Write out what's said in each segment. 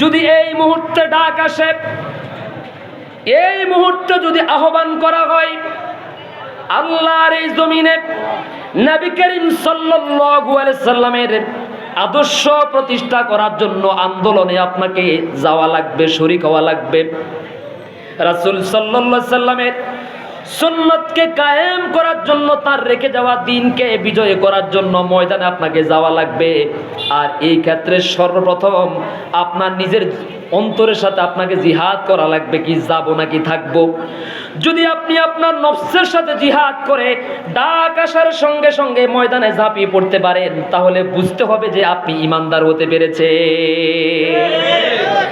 যদি এই মুহূর্তে ডাক আসে, এই মুহূর্তে যদি আহ্বান করা হয়, আল্লাহর এই জমিনে নবী করিম সাল্লামের আদর্শ প্রতিষ্ঠা করার জন্য আন্দোলনে আপনাকে যাওয়া লাগবে, শরিক হওয়া লাগবে। রাসূল সাল্লাল্লাহু সাল্লামের সুন্নতকে কায়েম করার জন্য তার রেখে যাওয়া দিনকে বিজয় করার জন্য ময়দানে আপনাকে যাওয়া লাগবে। আর এই ক্ষেত্রে সর্বপ্রথম আপনার নিজের অন্তরের সাথে আপনাকে জিহাদ করা লাগবে কি যাব নাকি থাকব। যদি আপনি আপনার নফসের সাথে জিহাদ করে ডাক আসার সঙ্গে সঙ্গে ময়দানে ঝাঁপিয়ে পড়তে পারেন, তাহলে বুঝতে হবে যে আপনি ইমানদার হতে পেরেছে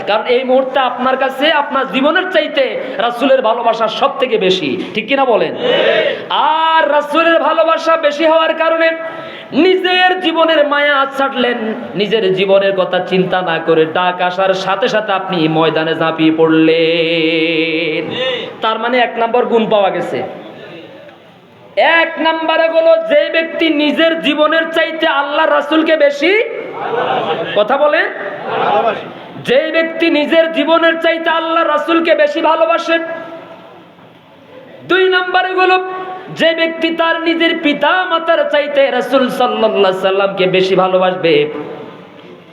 কারণ এই মুহূর্তে আপনার কাছে, আপনার জীবনের চাইতে রাসূলের ভালোবাসা সব থেকে বেশি। ঠিক কিনা বলেন? আর রাসূলের ভালোবাসা বেশি হওয়ার কারণে নিজের জীবনের মায়া ছাড়লেন, নিজের জীবনের কথা চিন্তা না করে ডাক আসার সাথে সাথে আপনি ময়দানে ঝাঁপিয়ে পড়লেন। তার মানে এক নম্বর গুণ পাওয়া গেছে। এক নম্বরে হলো যে ব্যক্তি নিজের জীবনের চাইতে আল্লাহ রাসূলকে বেশি কথা বলেন। যে ব্যক্তি নিজের জীবনের চাইতে আল্লাহ রাসূলকে বেশি ভালোবাসে। দুই নম্বরে হলো যে ব্যক্তি তার নিজের পিতা মাতার চাইতে রাসূল সাল্লা সাল্লামকে বেশি ভালোবাসবে,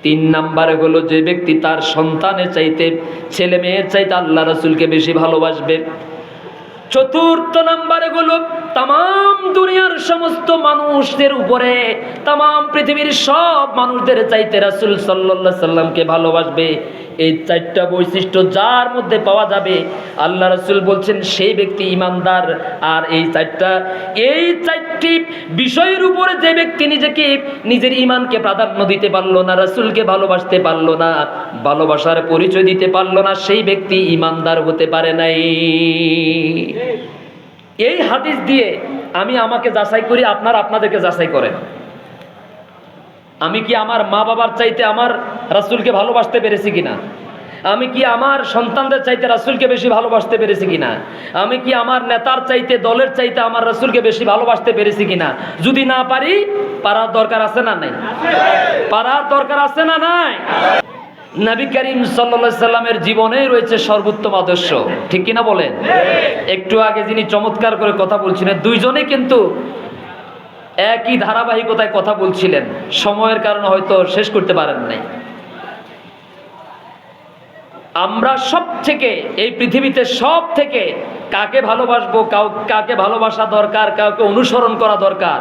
তিন নাম্বার হলো যে ব্যক্তি তার সন্তানের চাইতে, ছেলে মেয়ের চাইতে আল্লাহ রসুলকে বেশি ভালোবাসবে। চতুর্থ নাম্বারে হলো তাম দুনিয়ার সমস্ত মানুষদের উপরে তাম পৃথিবীর সব মানুষদের চাইতে রাসূল সাল্লাল্লাহু সাল্লামকে ভালোবাসবে। এই চারটা বৈশিষ্ট্য যার মধ্যে পাওয়া যাবে, আল্লাহ রাসূল বলছেন, সেই ব্যক্তি ইমানদার। আর এই চারটা, এই চারটি বিষয়ের উপরে যে ব্যক্তি নিজেকে, নিজের ইমানকে প্রাধান্য দিতে পারল না, রাসূলকে ভালোবাসতে পারল না, ভালোবাসার পরিচয় দিতে পারল না, সেই ব্যক্তি ইমানদার হতে পারে নাই। এই হাদিস দিয়ে আমি আমাকে যাচাই করি, আপনার আপনাদেরকে যাচাই করেন। আমি কি আমার মা বাবার চাইতে আমার রাসুলকে ভালোবাসতে পেরেছি কিনা? আমি কি আমার সন্তানদের চাইতে রাসূলকে বেশি ভালোবাসতে পেরেছি কিনা? আমি কি আমার নেতার চাইতে, দলের চাইতে আমার রাসুলকে বেশি ভালোবাসতে পেরেছি কিনা? যদি না পারি, পারার দরকার আছে না নাই? পারার দরকার আছে না নাই? নবী করিম সাল্লা সাল্লামের জীবনে রয়েছে সর্বোত্তম আদর্শ। ঠিক কিনা বলেন? একটু আগে যিনি চমৎকার করে কথা বলছিলেন দুইজনে কিন্তু একই ধারাবাহিকতায় কথা বলছিলেন। সময়ের কারণে হয়তো শেষ করতে পারেন নাই। আমরা সব থেকে এই পৃথিবীতে সব থেকে কাকে ভালোবাসবো কাউ কাকে ভালোবাসা দরকার কাউকে অনুসরণ করা দরকার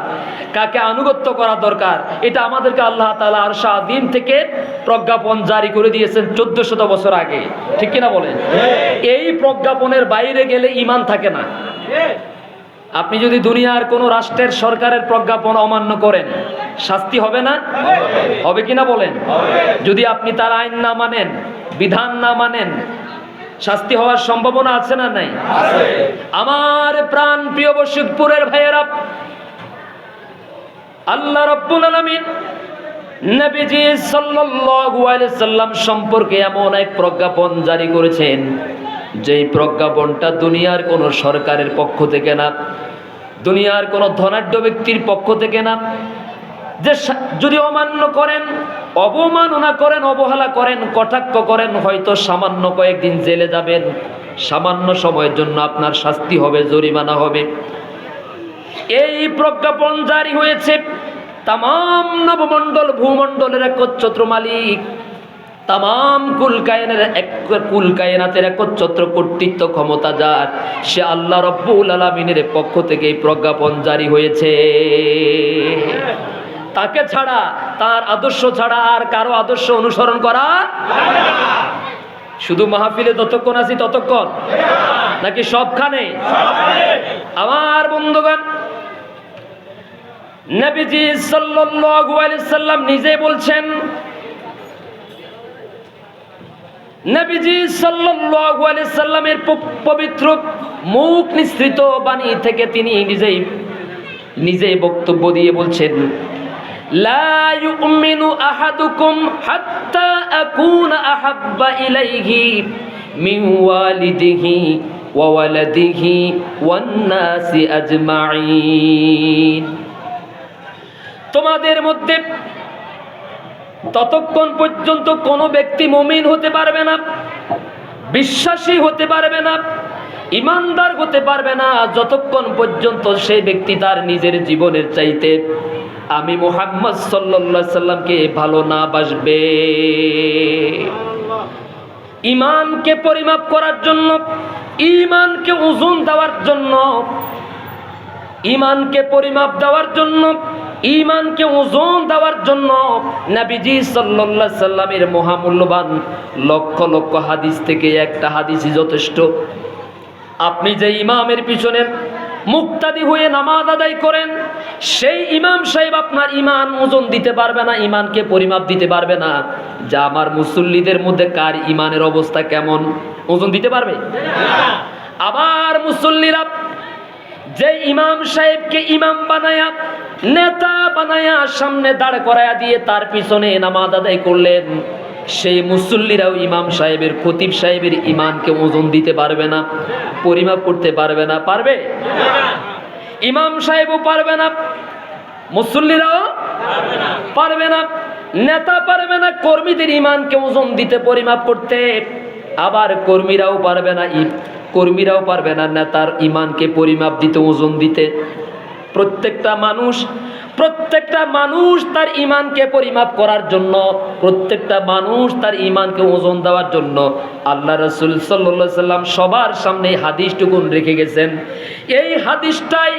কাকে আনুগত্য করা দরকার এটা আমাদেরকে আল্লাহ তালা আর দিন থেকে প্রজ্ঞাপন জারি করে দিয়েছেন চোদ্দ শত বছর আগে। ঠিক কিনা বলেন? এই প্রজ্ঞাপনের বাইরে গেলে ইমান থাকে না। আপনি যদি দুনিয়ার কোনো রাষ্ট্রের সরকারের প্রজ্ঞাপন অমান্য করেন শাস্তি হবে না? হবে। কিনা বলেন? যদি আপনি তার আইন না মানেন বিধান না মানেন শাস্তি হওয়ার সম্ভাবনা আছে না নাই? আমার প্রাণ প্রিয় বশিকপুরের ভাইয়েরা আল্লাহ রব্বুল আলামিন নবীজি সাল্লাল্লাহু আলাইহি সাল্লাম সম্পর্কে এমন এক প্রজ্ঞাপন জারি করেছেন যেই প্রজ্ঞাপনটা দুনিয়ার কোন সরকারের পক্ষ থেকে না দুনিয়ার কোন ধনাঢ্য ব্যক্তির পক্ষ থেকে না যে যদি অমান্য করেন, অবমাননা করেন, অবহেলা করেন, কটাক্ষ করেন, হয়তো সামান্য কয়েকদিন জেলে যাবেন। সামান্য সময়ের জন্য আপনার শাস্তি হবে, জরিমানা হবে। এই প্রজ্ঞাপন জারি হয়েছে তাম নবমণ্ডল, ভূমণ্ডলের একচ্ছত্র মালিক। তাম কুলকায়নের এক কুলকায়নাতের একচ্ছত্র কর্তৃত্ব ক্ষমতা যার। সে আল্লাহ রব্বুল আলমিনের পক্ষ থেকে এই প্রজ্ঞাপন জারি হয়েছে। তাকে ছাড়া, তার আদর্শ ছাড়া আর কারও আদর্শ অনুসরণ করা শুধু মাহফিলে যতক্ষণ আছি ততক্ষণ? নাকি সবখানে? আমার বন্ধুগণ, নবীজি সাল্লাল্লাহু আলাইহি সাল্লাম নিজে বলছেন, নবীজি সাল্লাল্লাহু আলাইহি সাল্লামের পবিত্র মুখ নিঃসৃত বাণী থেকে তিনি নিজেই নিজেই বক্তব্য দিয়ে বলছেন তোমাদের মধ্যে ততক্ষণ পর্যন্ত কোনো ব্যক্তি মমিন হতে পারবে না, বিশ্বাসী হতে পারবে না, ইমানদার হতে পারবে না, যতক্ষণ পর্যন্ত সেই ব্যক্তি তার নিজের জীবনের চাইতে আমি মোহাম্মদ সাল্লা সাল্লামকে ভালো না বাসবে। ইমানকে পরিমাপ করার জন্য, ইমানকে ওজন দেওয়ার জন্য, ইমানকে পরিমাপ দেওয়ার জন্য, ইমানকে ওজন দেওয়ার জন্য নাবিজি সাল্লাল্লাহু সাল্লামের মহামূল্যবান লক্ষ লক্ষ হাদিস থেকে একটা হাদিসই যথেষ্ট। আপনি যে ইমামের পিছনে মুক্তাদি হয়ে নামাজ আদায় করেন, সেই ইমাম সাহেব আপনার ইমান ওজন দিতে পারবে না ইমানকে পরিমাপ দিতে পারবে না। যা আমার মুসল্লিদের মধ্যে কার ইমানের অবস্থা কেমন, ওজন দিতে পারবে? আবার মুসল্লিরা যে ইমাম সাহেবকে ইমাম বানায়া, নেতা বানায়া সামনে দাঁড় করায়া দিয়ে তার পিছনে নামাজ আদায় করলেন। সেই মুসল্লিরাও ইমাম সাহেবের, খতিব সাহেবের ইমানকে ওজন দিতে পারবে না, পরিমাপ করতে পারবে না, পারবে? ইমাম সাহেবও পারবে না, মুসল্লিরাও পারবে না, নেতা পারবে না, কর্মীদের ইমানকে ওজন দিতে, পরিমাপ করতে। আবার কর্মীরাও পারবে না কর্মীরাও পারবে না নেতার ইমানকে পরিমাপ দিতে, ওজন দিতে। প্রত্যেকটা মানুষ প্রত্যেকটা মানুষ তার ইমানকে পরিমাপ করার জন্য, প্রত্যেকটা মানুষ তার ইমানকে ওজন দেওয়ার জন্য। আল্লাহ রসুল সাল্লা সাল্লাম সবার সামনে হাদিসটুকুন রেখে গেছেন। এই হাদিসটাই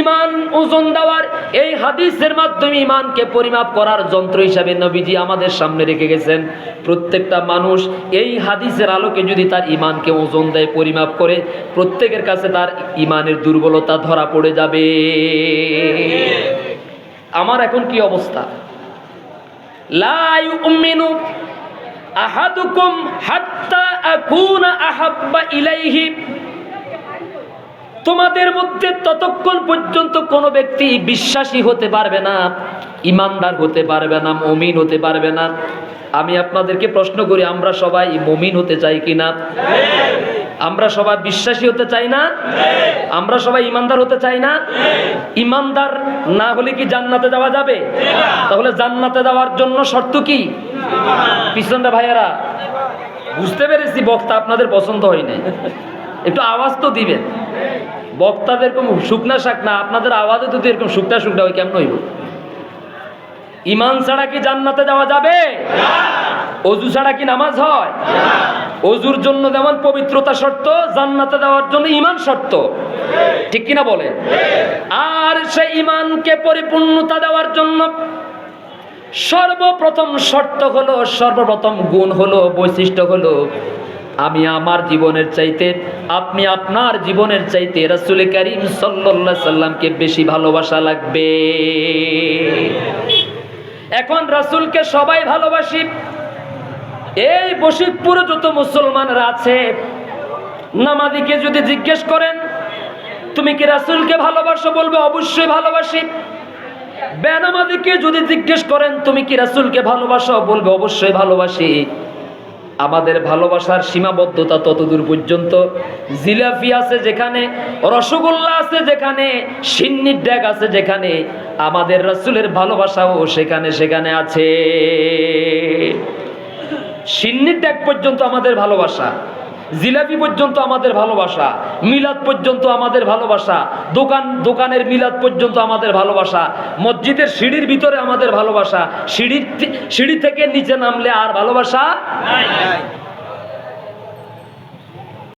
ইমান ওজন দেওয়ার, এই হাদিসের মাধ্যমে ইমানকে পরিমাপ করার যন্ত্র হিসাবে নবীজি আমাদের সামনে রেখে গেছেন। প্রত্যেকটা মানুষ এই হাদিসের আলোকে যদি তার ইমানকে ওজন দেয়, পরিমাপ করে, প্রত্যেকের কাছে তার ইমানের দুর্বলতা ধরা পড়ে যাবে। আমার এখন কি অবস্থা? আহাব্বা ইলাইহি। তোমাদের মধ্যে ততক্ষণ পর্যন্ত কোনো ব্যক্তি বিশ্বাসী হতে পারবে না, ইমানদার হতে পারবে না, মমিন হতে পারবে না। আমি আপনাদেরকে প্রশ্ন করি, আমরা সবাই মমিন হতে চাই কিনা? আমরা সবাই বিশ্বাসী হতে চাই না? আমরা সবাই ইমানদার হতে চাই না? ইমানদার না হলে কি জান্নাতে যাওয়া যাবে? তাহলে জান্নাতে যাওয়ার জন্য শর্ত কি? পিছনটা ভাইয়ারা বুঝতে পেরেছি বক্তা আপনাদের পছন্দ হয় নাই। একটু আওয়াজ তো দিবেন। বক্তাদের এরকম শুকনা শাক না আপনাদের আওয়াজে যদি এরকম শুকনা শুকনা হয় কেমন হইব? ইমান ছাড়া কি জান্নাতে যাওয়া যাবে? অজু ছাড়া কি নামাজ হয়? অজুর জন্য যেমন পবিত্রতা শর্ত, জান্নাতে দেওয়ার জন্য ইমান শর্ত। ঠিক কিনা বলে? আর সেই ইমানকে পরিপূর্ণতা দেওয়ার জন্য সর্বপ্রথম শর্ত হলো, সর্বপ্রথম গুণ হলো, বৈশিষ্ট্য হলো, আমি আমার জীবনের চাইতে, আপনি আপনার জীবনের চাইতে রাসুল করিম সাল্লাল্লাহু সাল্লামকে বেশি ভালোবাসা লাগবে। এখন রাসূলকে সবাই ভালোবাসি এই বশিকপুরে যত মুসলমানরা আছে নামাদিকে যদি জিজ্ঞেস করেন, তুমি কি রাসূলকে ভালোবাসো? বলবে, অবশ্যই ভালোবাসি। বেনামাদিকে যদি জিজ্ঞেস করেন, তুমি কি রাসূলকে ভালোবাসো? বলবে, অবশ্যই ভালোবাসি। আমাদের ভালোবাসার সীমাবদ্ধতা ততদূর পর্যন্ত। জিলাপি আছে যেখানে, রসগোল্লা আছে যেখানে, সিন্নির ড্যাগ আছে যেখানে, আমাদের রাসূলের ভালোবাসাও সেখানে সেখানে আছে। সিন্নির ত্যাগ পর্যন্ত আমাদের ভালোবাসা জিলাপি পর্যন্ত আমাদের ভালোবাসা মিলাদ পর্যন্ত আমাদের ভালোবাসা দোকান দোকানের মিলাদ পর্যন্ত আমাদের ভালোবাসা মসজিদের সিঁড়ির ভিতরে আমাদের ভালোবাসা সিঁড়ির সিঁড়ি থেকে নিচে নামলে আর ভালোবাসা